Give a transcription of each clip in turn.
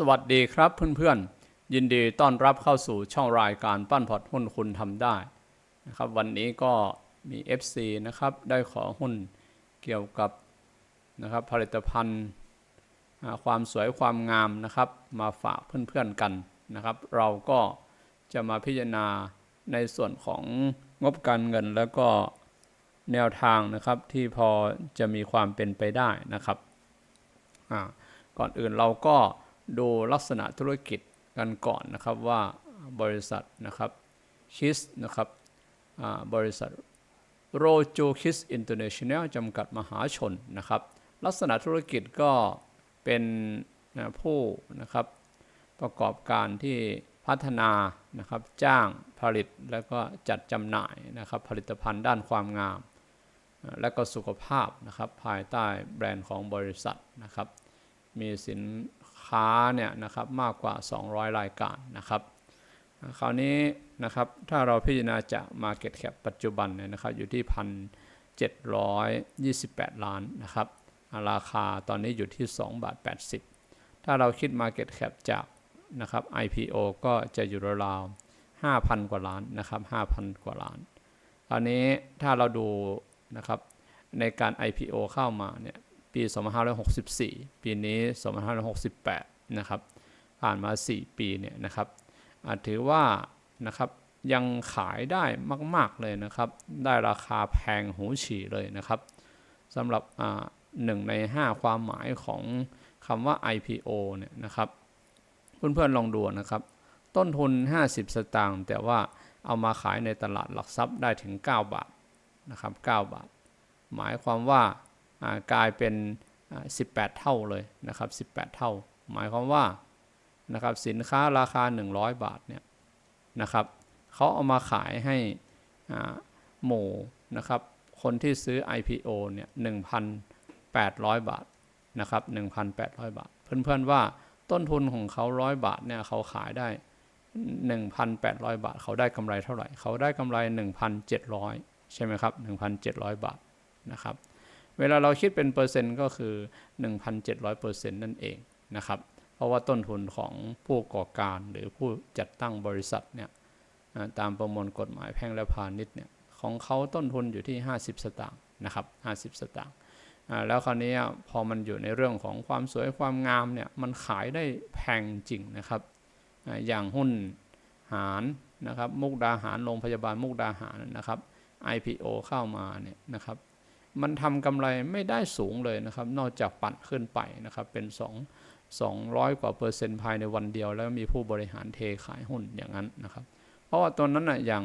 สวัสดีครับเพื่อนๆ ยินดีต้อนรับเข้าสู่ช่องรายการปั้นพอร์ตหุ้นคุณทำได้นะครับวันนี้ก็มี FC นะครับได้ขอหุ้นเกี่ยวกับนะครับผลิตภัณฑ์ความสวยความงามนะครับมาฝากเพื่อนๆกันนะครับ เราก็จะมาพิจารณาในส่วนของงบการเงินแล้วก็แนวทางนะครับที่พอจะมีความเป็นไปได้นะครับก่อนอื่นเราก็ ดูลักษณะธุรกิจกันก่อนนะครับว่าบริษัทนะครับคิสนะครับบริษัทโรจูคิสอินเตอร์เนชั่นแนลจำกัดมหาชนนะครับ ลักษณะธุรกิจก็เป็นผู้นะครับประกอบการที่พัฒนานะครับจ้างผลิตแล้วก็จัดจำหน่ายนะครับผลิตภัณฑ์ด้านความงาม และก็สุขภาพนะครับภายใต้แบรนด์ของบริษัทนะครับมีสิน ค้าเนี่ยนะครับมากกว่า 200 รายการนะครับคราวนี้นะครับถ้าเราพิจารณาจาก Market Cap ปัจจุบันเนี่ยนะครับอยู่ที่ 1,728 ล้านนะครับราคาตอนนี้อยู่ที่ 2 บาท 80 ถ้าเราคิด Market Cap จากนะครับ IPO ก็จะอยู่ราวๆ5,000 กว่าล้านนะครับ5,000 กว่าล้านตอนนี้ถ้าเราดูนะครับในการ IPO เข้ามาเนี่ย ปี 2564 ปีนี้ 2568 นะครับ ผ่านมา 4 ปีเนี่ยนะครับอ่าถือว่านะครับยังขายได้มาก ๆ เลยนะครับ ได้ราคาแพงหูฉี่เลยนะครับสำหรับหนึ่งใน 5 ความหมายของคำว่า IPO เนี่ยนะครับ เพื่อน ๆ ลองดูนะครับ ต้นทุน 50 สตางค์แต่ว่าเอามาขายในตลาดหลักทรัพย์ได้ถึง 9 บาทนะครับ 9 บาท หมายความว่า กลายเป็น 18 เท่าเลยนะครับ 18 เท่า หมายความว่านะครับสินค้าราคา 100 บาทเนี่ยนะครับเขาเอามาขายให้หมู่นะครับคนที่ซื้อ IPO เนี่ย1,800 บาทนะครับ1,800 บาท เพื่อนๆว่าต้นทุนของเขา 100 บาทเนี่ยเขาขายได้ 1,800 บาท เขาได้กำไรเท่าไหร่ เขาได้กำไร 1,700 ใช่ไหมครับ 1,700 บาทนะครับ เวลาเราคิดเป็นเปอร์เซ็นต์ก็คือ 1,700เปอร์เซ็นต์นั่นเองนะครับ เพราะว่าต้นทุนของผู้ก่อการหรือผู้จัดตั้งบริษัทเนี่ยตามประมวลกฎหมายแพ่งและพาณิชย์เนี่ยของเขาต้นทุนอยู่ที่ 50 สตางค์นะครับ 50 สตางค์แล้วคราวนี้พอมันอยู่ในเรื่องของความสวยความงามเนี่ยมันขายได้แพงจริงนะครับอ่าอย่างหุ้นหารนะครับมุกดาหารโรงพยาบาลมุกดาหารนะครับ IPO เข้ามาเนี่ยนะครับ มันทำกำไรไม่ได้สูงเลยนะครับ นอกจากปั่นขึ้นไปนะครับ เป็น 2 200 กว่าเปอร์เซ็นต์ภายในวันเดียวแล้วมีผู้บริหารเทขายหุ้นอย่างนั้นนะครับ เพราะว่าตัวนั้นนะอย่าง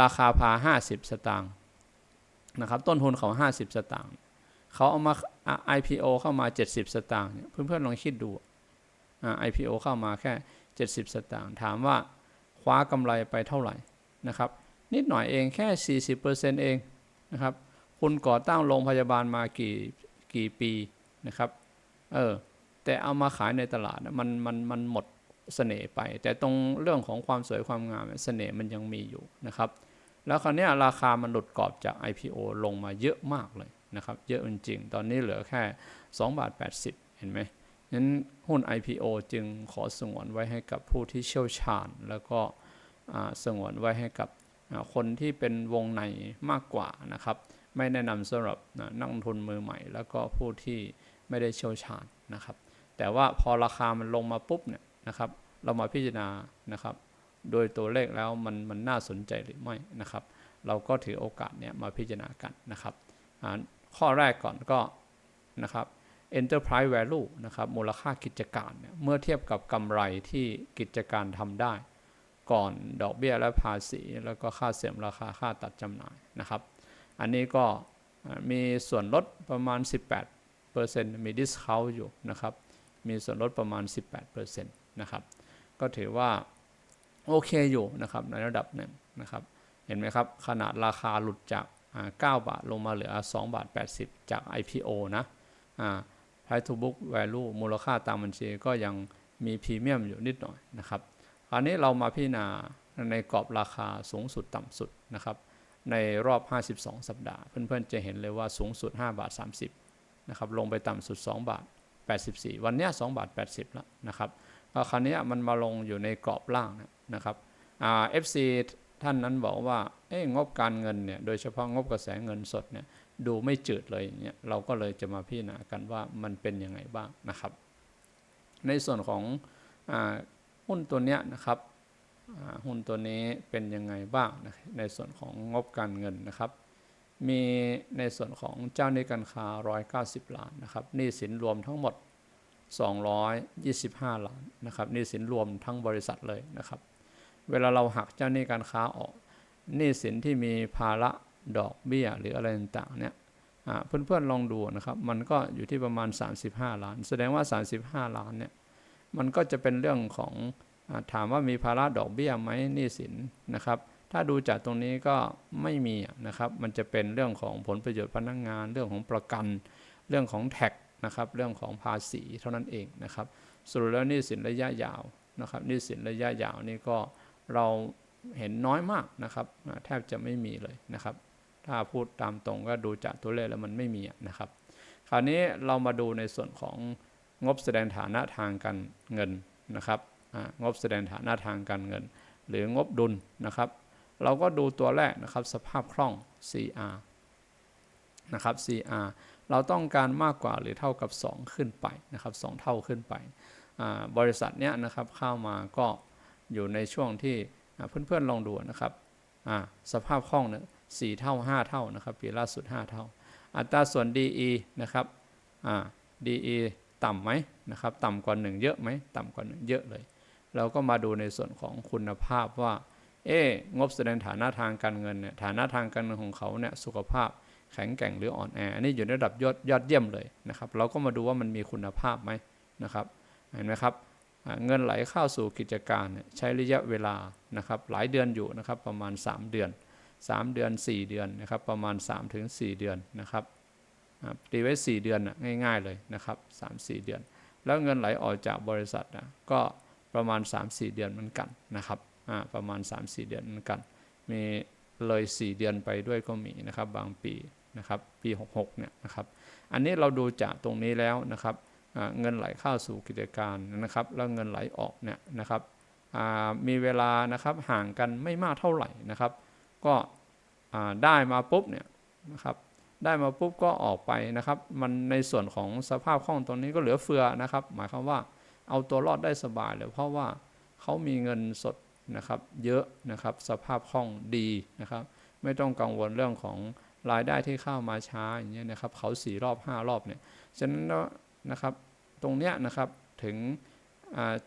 ราคาพา 50 สตางค์นะครับ ต้นทุนเขา 50 สตางค์เขาเอามา IPO เข้ามา 70 สตางค์เนี่ยเพื่อนๆลองคิดดู IPO เข้ามาแค่ 70 สตางค์ถามว่าคว้ากำไรไปเท่าไหร่นะครับ นิดหน่อยเองแค่ 40%เองนะครับ คุณก่อตั้งโรงพยาบาลมากี่กี่ปีนะครับ เออ แต่เอามาขายในตลาดมันมันมันหมดเสน่ห์ไป แต่ตรงเรื่องของความสวยความงามเนี่ยเสน่ห์มันยังมีอยู่นะครับ แล้วคราวนี้ราคามันหลุดกรอบจาก IPO ลงมาเยอะมากเลยนะครับ เยอะจริงๆ ตอนนี้เหลือแค่2บาท80 เห็นไหมนั้นหุ้น IPO จึงขอสงวนไว้ให้กับผู้ที่เชี่ยวชาญ แล้วก็สงวนไว้ให้กับคนที่เป็นวงในมากกว่านะครับ ไม่แนะนำสำหรับนะนักลงทุนมือใหม่ แล้วก็ผู้ที่ไม่ได้เชี่ยวชาญนะครับ แต่ว่าพอราคามันลงมาปุ๊บเนี่ยนะครับ เรามาพิจารณานะครับ โดยตัวเลขแล้วมันมันน่าสนใจหรือไม่นะครับ เราก็ถือโอกาสเนี่ยมาพิจารณากันนะครับข้อแรกก่อนก็นะครับ enterprise value นะครับมูลค่ากิจการเนี่ยเมื่อเทียบกับกำไรที่กิจการทำได้ ก่อนดอกเบี้ยและภาษี แล้วก็ค่าเสื่อมราคาค่าตัดจำหน่ายนะครับ อันนี้ก็มีส่วนลดประมาณ 18%มี discount อยู่นะครับ มีส่วนลดประมาณ 18%นะครับ ก็ถือว่าโอเคอยู่นะครับในระดับหนึ่งนะครับ เห็นไหมครับ ขนาดราคาหลุดจาก 9 บาทลงมาเหลือ 2 บาท 80 จาก IPO นะอ่า price to book value มูลค่าตามบัญชีก็ยังมีพรีเมียมอยู่นิดหน่อยนะครับ คราวนี้เรามาพิจารณาในกรอบราคาสูงสุดต่ำสุดนะครับ ในรอบ 52 สัปดาห์ เพื่อนๆ จะเห็นเลยว่าสูงสุด 5 บาท 30นะครับลงไปต่ำสุด 2 บาท 84 วันนี้2บาท 80 แล้วนะครับคราวนี้มันมาลงอยู่ในกรอบล่างนะครับอ่า FC ท่านนั้นบอกว่าเอ้งบการเงินเนี่ยโดยเฉพาะงบกระแสเงินสดเนี่ยดูไม่จืดเลยอย่างเงี้ยเราก็เลยจะมาพิจารณากันว่ามันเป็นยังไงบ้างนะครับ ในส่วนของอาหุ้นตัวเนี้ยนะครับ หุ้นตัวนี้เป็นยังไงบ้างนะในส่วนของงบการเงินนะครับ มีในส่วนของเจ้าหนี้การค้า 190 ล้านนะครับหนี้สินรวมทั้งหมด 225 ล้านนะครับหนี้สินรวมทั้งบริษัทเลยนะครับ เวลาเราหักเจ้าหนี้การค้าออกหนี้สินที่มีภาระดอกเบี้ยหรืออะไรต่างๆเนี่ยอ่าเพื่อนๆลองดูนะครับ มันก็อยู่ที่ประมาณ 35 ล้าน แสดงว่า 35 ล้านเนี่ยมันก็จะเป็นเรื่องของ ถามว่ามีภาระดอกเบี้ยไหมหนี้สินนะครับ ถ้าดูจากตรงนี้ก็ไม่มีนะครับ มันจะเป็นเรื่องของผลประโยชน์พนักงาน เรื่องของประกัน เรื่องของแท็กนะครับ เรื่องของภาษีเท่านั้นเองนะครับสรุปแล้วหนี้สินระยะยาวนะครับหนี้สินระยะยาวนี่ก็เราเห็นน้อยมากนะครับแทบจะไม่มีเลยนะครับ ถ้าพูดตามตรงก็ดูจากตัวเลขแล้วมันไม่มีนะครับ คราวนี้เรามาดูในส่วนของงบแสดงฐานะทางการเงินนะครับ งบแสดงฐานะทางการเงิน หรืองบดุลนะครับ เราก็ดูตัวแรกนะครับสภาพคล่อง CR นะครับ CR เราต้องการมากกว่าหรือเท่ากับ 2 ขึ้นไปนะครับ 2 เท่าขึ้นไป บริษัทเนี้ยนะครับเข้ามาก็อยู่ในช่วงที่อ่าเพื่อนๆลองดูนะครับสภาพคล่องเนี่ยสี่เท่า 5 เท่านะครับปีล่าสุด 5 เท่า อัตราส่วน DE นะครับ DE ต่ำไหมนะครับ ต่ำกว่า 1 เยอะไหมต่ำกว่า 1 เยอะเลย เราก็มาดูในส่วนของคุณภาพว่า เอ๊งบแสดงฐานะทางการเงินเนี่ยฐานะทางการเงินของเขาเนี่ยสุขภาพแข็งแกร่งหรืออ่อนแออันนี้อยู่ในระดับยอดยอดเยี่ยมเลยนะครับ เราก็มาดูว่ามันมีคุณภาพไหมนะครับเห็นไหมครับเงินไหลเข้าสู่กิจการใช้ระยะเวลานะครับหลายเดือนอยู่นะครับประมาณ 3 เดือน 3 เดือน 4 เดือนนะครับประมาณ 3-4เดือนนะครับตีไว้ 4 เดือนง่ายๆเลยนะครับ3-4 เดือน แล้วเงินไหลออกจากบริษัทนะก็ ประมาณ 3-4 เดือนเหมือนกันนะครับอ่าประมาณ 3-4 เดือนเหมือนกัน มีเลย 4 เดือนไปด้วยก็มีนะครับบางปีนะครับปี 66เนี่ยนะครับอันนี้เราดูจากตรงนี้แล้วนะครับอ่าเงินไหลเข้าสู่กิจการนะครับแล้วเงินไหลออกเนี่ยนะครับอ่ามีเวลานะครับห่างกันไม่มากเท่าไหร่นะครับ ก็อ่าได้มาปุ๊บเนี่ยนะครับได้มาปุ๊บก็ออกไปนะครับ มันในส่วนของสภาพคล่องตรงนี้ก็เหลือเฟือนะครับ หมายความว่า เอาตัวรอดได้สบายเลยเพราะว่าเขามีเงินสดนะครับ เยอะนะครับสภาพคล่องดีนะครับ ไม่ต้องกังวลเรื่องของรายได้ที่เข้ามาช้าอย่างเงี้ยนะครับเขาสี่รอบห้ารอบเนี่ยฉะนั้นนะครับตรงเนี้ยนะครับถึง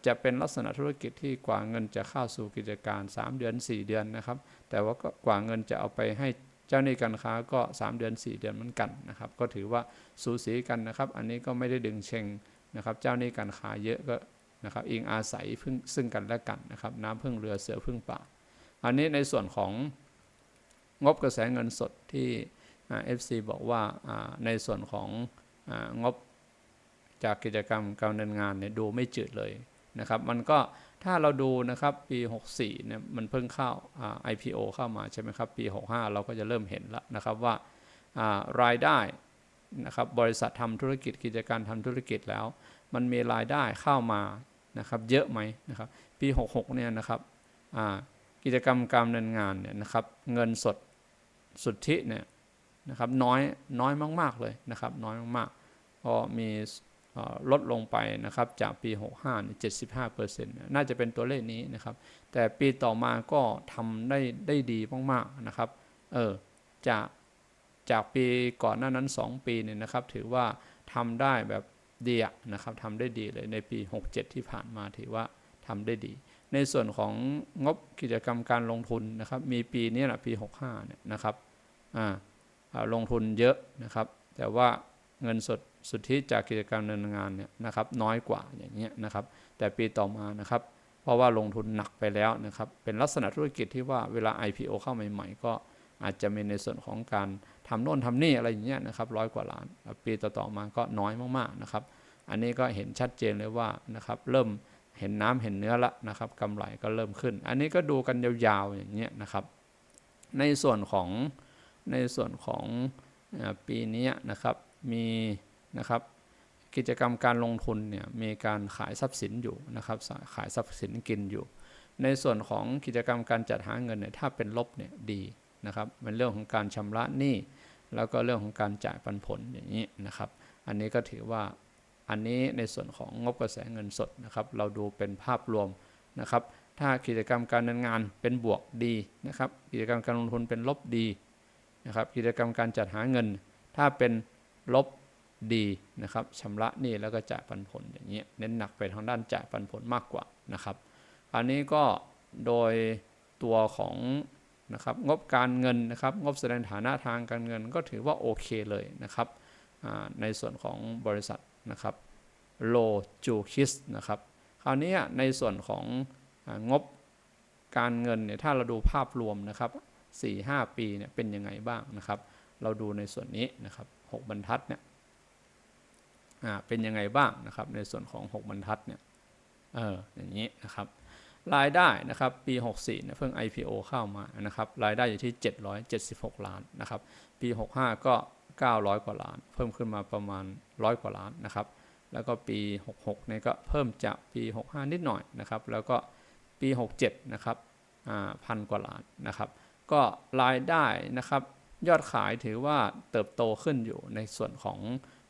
จะเป็นลักษณะธุรกิจที่กว่าเงินจะเข้าสู่กิจการ 3 เดือน 4 เดือนนะครับ แต่ว่าก็กว่าเงินจะเอาไปให้เจ้าหนี้การค้าก็ 3 เดือน 4 เดือนเหมือนกันนะครับ ก็ถือว่าสูสีกันนะครับ อันนี้ก็ไม่ได้ดึงเชง นะครับ เจ้าหนี้การค้าเยอะก็นะครับอิงอาศัยพึ่งซึ่งกันและกันนะครับ น้ำพึ่งเรือเสือพึ่งป่า อันนี้ในส่วนของงบกระแสเงินสดที่เอฟซีบอกว่าในส่วนขององบจากกิจกรรมการดำเนินงานเนี่ยดูไม่จืดเลยนะครับ มันก็ถ้าเราดูนะครับปี 64เนี่ยมันเพิ่งเข้า IPO เข้ามาใช่ไหมครับ ปี 65 เราก็จะเริ่มเห็นแล้วนะครับว่ารายได้ นะครับบริษัททำธุรกิจกิจการทำธุรกิจแล้ว มันมีรายได้เข้ามานะครับเยอะไหมนะครับปี66เนี่ยนะครับกิจกรรมการดำเนินงานเนี่ยนะครับเงินสดสุทธิเนี่ยนะครับน้อยน้อยมาก ๆ เลยนะครับน้อยมากๆก็มีลดลงไปนะครับจากปี 65เนี่ย75เปอร์เซ็นต์น่าจะเป็นตัวเลขนี้นะครับ แต่ปีต่อมาก็ทำได้ได้ดีมากๆนะครับเออจาก จากปีก่อนหน้านั้น 2 ปีเนี่ยนะครับ ถือว่าทำได้แบบดีนะครับทำได้ดีเลยในปี 67 ที่ผ่านมาถือว่าทำได้ดี ในส่วนของงบกิจกรรมการลงทุนนะครับ มีปีนี้แหละปี 65 เนี่ยนะครับอ่าอาลงทุนเยอะนะครับ แต่ว่าเงินสดสุทธิจากกิจกรรมดำเนินงานเนี่ยนะครับ น้อยกว่าอย่างเงี้ยนะครับ แต่ปีต่อมานะครับ เพราะว่าลงทุนหนักไปแล้วนะครับ เป็นลักษณะธุรกิจที่ว่าเวลา IPO เข้าใหม่ ๆ ก็ อาจจะมีในส่วนของการทำโน่นทำนี่อะไรอย่างเงี้ยนะครับร้อยกว่าล้าน ปีต่อๆมาก็น้อยมากๆนะครับ อันนี้ก็เห็นชัดเจนเลยว่านะครับเริ่มเห็นน้ำเห็นเนื้อละนะครับกำไรก็เริ่มขึ้น อันนี้ก็ดูกันยาวๆอย่างเงี้ยนะครับ ในส่วนของในส่วนของปีนี้นะครับมีนะครับกิจกรรมการลงทุนเนี่ยมีการขายทรัพย์สินอยู่นะครับขายทรัพย์สินกินอยู่ ในส่วนของกิจกรรมการจัดหาเงินเนี่ยถ้าเป็นลบเนี่ยดี นะครับเป็นเรื่องของการชำระหนี้แล้วก็เรื่องของการจ่ายปันผลอย่างนี้นะครับ อันนี้ก็ถือว่าอันนี้ในส่วนของงบกระแสเงินสดนะครับ เราดูเป็นภาพรวมนะครับ ถ้ากิจกรรมการดำเนินงานเป็นบวกดีนะครับ กิจกรรมการลงทุนเป็นลบดีนะครับ กิจกรรมการจัดหาเงิน ถ้าเป็นลบดีนะครับชำระหนี้แล้วก็จ่ายปันผลอย่างนี้เน้นหนักไปทางด้านจ่ายปันผลมากกว่านะครับ อันนี้ก็โดยตัวของ นะครับงบการเงินนะครับงบแสดงฐานะทางการเงินก็ถือว่าโอเคเลยนะครับในส่วนของบริษัทนะครับโลจูคิสนะครับคราวนี้ในส่วนของงบการเงินเนี่ยถ้าเราดูภาพรวมนะครับ4-5 ปีเนี่ยเป็นยังไงบ้างนะครับ เราดูในส่วนนี้นะครับ6บรรทัดเนี่ยเป็นยังไงบ้างนะครับในส่วนของ 6 บรรทัดเนี่ยเอออย่างนี้นะครับ รายได้นะครับปี 64เนี่ยเพิ่ง IPO เข้ามานะครับรายได้อยู่ที่ 776 ล้านนะครับปี 65 ก็ 900 กว่าล้าน เพิ่มขึ้นมาประมาณ 100 กว่าล้านนะครับแล้วก็ปี 66เนี่ยก็เพิ่มจากปี 65 นิดหน่อยนะครับแล้วก็ปี 67นะครับพันกว่าล้านนะครับก็รายได้นะครับยอดขายถือว่าเติบโตขึ้นอยู่ในส่วนของ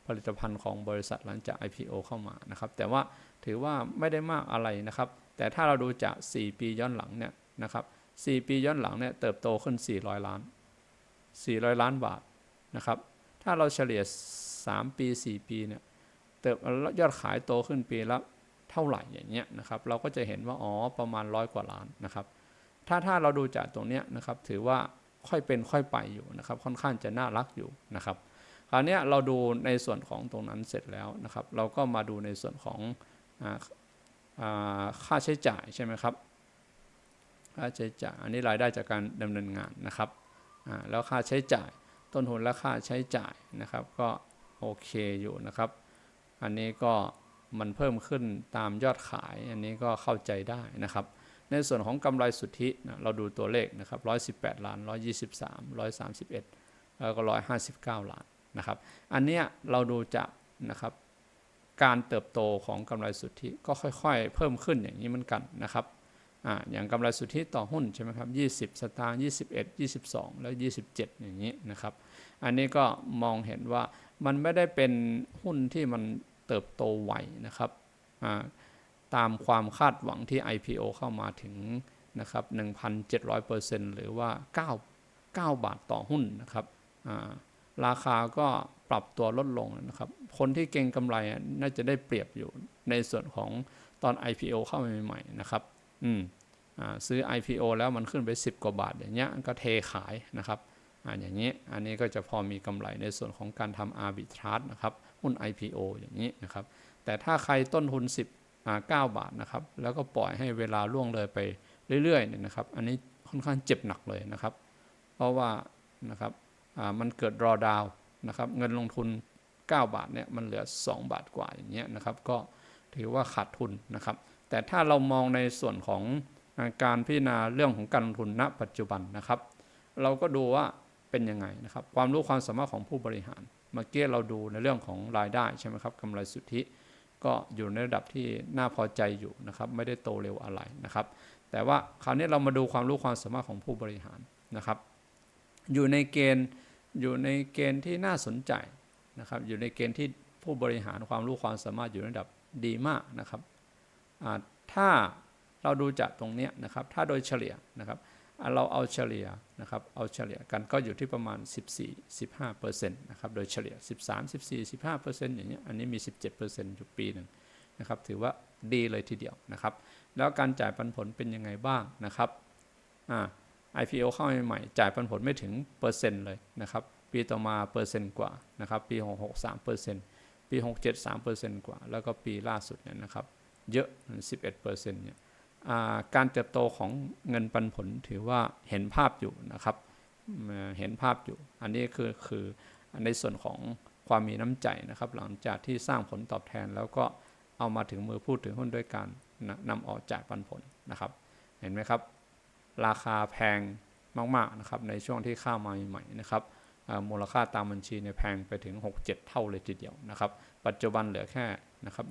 ผลิตภัณฑ์ของบริษัทหลังจาก IPO เข้ามานะครับแต่ว่าถือว่าไม่ได้มากอะไรนะครับ แต่ถ้าเราดูจาก 4 ปีย้อนหลังเนี่ยนะครับ4ปีย้อนหลังเนี่ยเติบโตขึ้น 400 ล้าน 400 ล้านบาทนะครับถ้าเราเฉลี่ย 3 ปี 4 ปีเนี่ยเติบยอดขายโตขึ้นปีละเท่าไหร่อย่างเงี้ยนะครับเราก็จะเห็นว่าอ๋อประมาณร้อยกว่าล้านนะครับถ้าถ้าเราดูจากตรงเนี้ยนะครับถือว่าค่อยเป็นค่อยไปอยู่นะครับค่อนข้างจะน่ารักอยู่นะครับคราวนี้เราดูในส่วนของตรงนั้นเสร็จแล้วนะครับ เราก็มาดูในส่วนของ ค่าใช้จ่ายใช่ไหมครับ ค่าใช้จ่ายอันนี้รายได้จากการดำเนินงานนะครับแล้วค่าใช้จ่ายต้นทุนและค่าใช้จ่ายนะครับ ก็โอเคอยู่นะครับ อันนี้ก็มันเพิ่มขึ้นตามยอดขาย อันนี้ก็เข้าใจได้นะครับ ในส่วนของกำไรสุทธินะเราดูตัวเลขนะครับ118 ล้าน 123 131 แล้วก็ 159 ล้านนะครับ อันเนี้ยเราดูจากนะครับ การเติบโตของกำไรสุทธิก็ค่อยๆ เพิ่มขึ้นอย่างนี้เหมือนกันนะครับออย่างกำไรสุทธิต่อหุ้นใช่ไหมครับ20 สตางค์21 22 แล้ว 27 อย่างนี้นะครับ อันนี้ก็มองเห็นว่ามันไม่ได้เป็นหุ้นที่มันเติบโตไวนะครับตามความคาดหวังที่ IPO เข้ามาถึงนะครับ1,700%หรือว่า 9 9 บาทต่อหุ้นนะครับ ราคาก็ปรับตัวลดลงนะครับ คนที่เก่งกำไรน่าจะได้เปรียบอยู่ในส่วนของตอน IPO เข้ามาใหม่ๆนะครับ อืมซื้อ IPO แล้วมันขึ้นไป 10 กว่าบาท อย่างเงี้ยก็เทขายนะครับออย่างนี้อันนี้ก็จะพอมีกำไรในส่วนของการทำ arbitrage นะครับหุ้น IPO อย่างนี้นะครับ แต่ถ้าใครต้นทุน10 9บาทนะครับ แล้วก็ปล่อยให้เวลาล่วงเลยไปเรื่อยๆเนี่ยนะครับ อันนี้ค่อนข้างเจ็บหนักเลยนะครับ เพราะว่านะครับ มันเกิดรอดาวนะครับเงินลงทุน 9 บาทเนี่ยมันเหลือ 2 บาทกว่าอย่างเงี้ยนะครับก็ถือว่าขาดทุนนะครับ แต่ถ้าเรามองในส่วนของการพิจารณาเรื่องของการลงทุนณ ปัจจุบันนะครับ เราก็ดูว่าเป็นยังไงนะครับ ความรู้ความสามารถของผู้บริหารเมื่อกี้เราดูในเรื่องของรายได้ใช่ไหมครับกำไรสุทธิก็อยู่ในระดับที่น่าพอใจอยู่นะครับ ไม่ได้โตเร็วอะไรนะครับ แต่ว่าคราวนี้เรามาดูความรู้ความสามารถของผู้บริหารนะครับ อยู่ในเกณฑ์ อยู่ในเกณฑ์ที่น่าสนใจนะครับอยู่ในเกณฑ์ที่ผู้บริหารความรู้ความสามารถอยู่ในระดับดีมากนะครับถ้าเราดูจากตรงนี้นะครับถ้าโดยเฉลี่ยนะครับเราเอาเฉลี่ยนะครับเอาเฉลี่ยกันก็อยู่ที่ประมาณ 14-15%นะครับโดยเฉลี่ย 13 14 15%อย่างเงี้ยอันนี้มี 17%อยู่ปีหนึ่งนะครับถือว่าดีเลยทีเดียวนะครับ แล้วการจ่ายปันผลเป็นยังไงบ้างนะครับอ่า IPO เข้าใหม่จ่ายปันผลไม่ถึงเปอร์เซ็นต์เลยนะครับ ปีต่อมาเปอร์เซ็นต์กว่านะครับ ปี 66 3เปอร์เซ็นต์ปี 67 3เปอร์เซ็นต์กว่า แล้วก็ปีล่าสุดเนี่ยนะครับ เยอะ 11เปอร์เซ็นต์เนี่ยการเติบโตของเงินปันผลถือว่าเห็นภาพอยู่นะครับ เห็นภาพอยู่ อันนี้คือคือในส่วนของความมีน้ำใจนะครับ หลังจากที่สร้างผลตอบแทนแล้วก็เอามาถึงมือพูดถึงหุ้นด้วยการนำออกจ่ายปันผลนะครับ เห็นไหมครับ ราคาแพงมากๆนะครับในช่วงที่ข้ามาใหม่ๆนะครับมูลค่าตามบัญชีเนี่ยแพงไปถึง 6-7 เท่าเลยทีเดียวนะครับปัจจุบันเหลือแค่นะครับ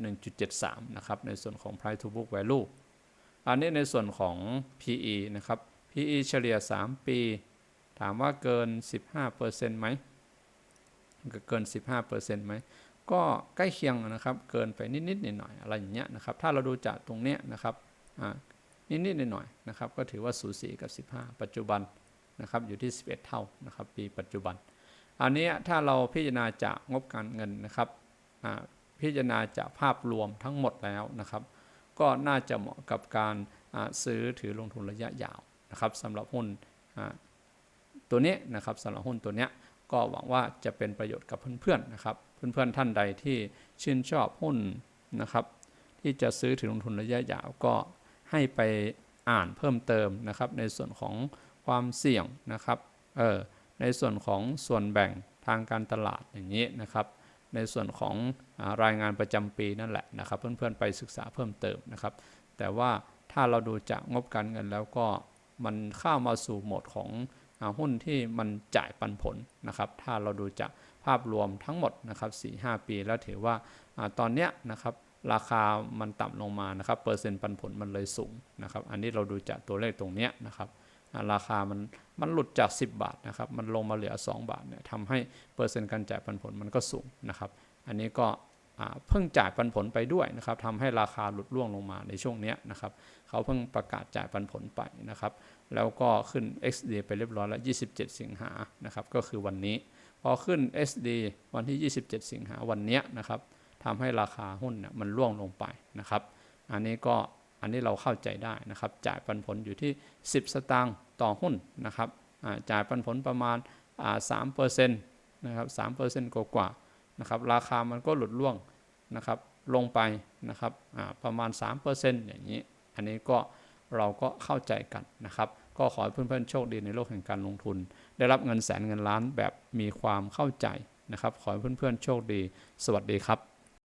1.73นะครับในส่วนของ price to book value อันนี้ในส่วนของ PE นะครับ PE เฉลี่ย 3 ปี ถามว่าเกิน 15%ไหมก็เกิน 15%ไหมก็ใกล้เคียงนะครับเกินไปนิดๆหน่อยๆอะไรอย่างเงี้ยนะครับถ้าเราดูจากตรงเนี้ยนะครับอ่า นิดๆหน่อยๆนะครับก็ถือว่าสูสีกับ 15 ปัจจุบันนะครับอยู่ที่ 11 เท่านะครับปีปัจจุบัน อันนี้ถ้าเราพิจารณาจากงบการเงินนะครับพิจารณาจากภาพรวมทั้งหมดแล้วนะครับ ก็น่าจะเหมาะกับการซื้อถือลงทุนระยะยาวนะครับสำหรับหุ้นตัวนี้นะครับสำหรับหุ้นตัวนี้ก็หวังว่าจะเป็นประโยชน์กับเพื่อนๆนะครับ เพื่อนๆท่านใดที่ชื่นชอบหุ้นนะครับ ที่จะซื้อถือลงทุนระยะยาวก็ ให้ไปอ่านเพิ่มเติมนะครับ ในส่วนของความเสี่ยงนะครับเออในส่วนของส่วนแบ่งทางการตลาดอย่างนี้นะครับ ในส่วนของรายงานประจำปีนั่นแหละนะครับ เพื่อนๆไปศึกษาเพิ่มเติมนะครับ แต่ว่าถ้าเราดูจากงบการเงินแล้วก็มันเข้ามาสู่โหมดของหุ้นที่มันจ่ายปันผลนะครับ ถ้าเราดูจากภาพรวมทั้งหมดนะครับ4-5 ปีแล้วถือว่าอาตอนเนี้ยนะครับ ราคามันต่ำลงมานะครับเปอร์เซ็นต์ปันผลมันเลยสูงนะครับ อันนี้เราดูจากตัวเลขตรงเนี้ยนะครับราคามันมันหลุดจาก 10 บาทนะครับมันลงมาเหลือ 2 บาทเนี่ยทำให้เปอร์เซ็นต์การจ่ายปันผลมันก็สูงนะครับ อันนี้ก็เพิ่งจ่ายปันผลไปด้วยนะครับทำให้ราคาหลุดร่วงลงมาในช่วงเนี้ยนะครับเขาเพิ่งประกาศจ่ายปันผลไปนะครับ แล้วก็ขึ้น XD ไปเรียบร้อยแล้ว 27 สิงหานะครับ ก็คือวันนี้ พอขึ้น SD วันที่ 27 สิงหาวันเนี้ยนะครับ ทำให้ราคาหุ้นเนี่ยมันร่วงลงไปนะครับ อันนี้ก็อันนี้เราเข้าใจได้นะครับ จ่ายปันผลอยู่ที่ 10 สตางค์ต่อหุ้นนะครับจ่ายปันผลประมาณอ่า3เปอร์เซ็นต์นะครับ3เปอร์เซ็นต์กว่าๆนะครับ ราคามันก็หลุดร่วงนะครับลงไปนะครับประมาณ 3%อย่างนี้ อันนี้ก็เราก็เข้าใจกันนะครับ ก็ขอให้เพื่อนๆโชคดีในโลกแห่งการลงทุน ได้รับเงินแสนเงินล้านแบบมีความเข้าใจนะครับ ขอให้เพื่อนๆโชคดี สวัสดีครับ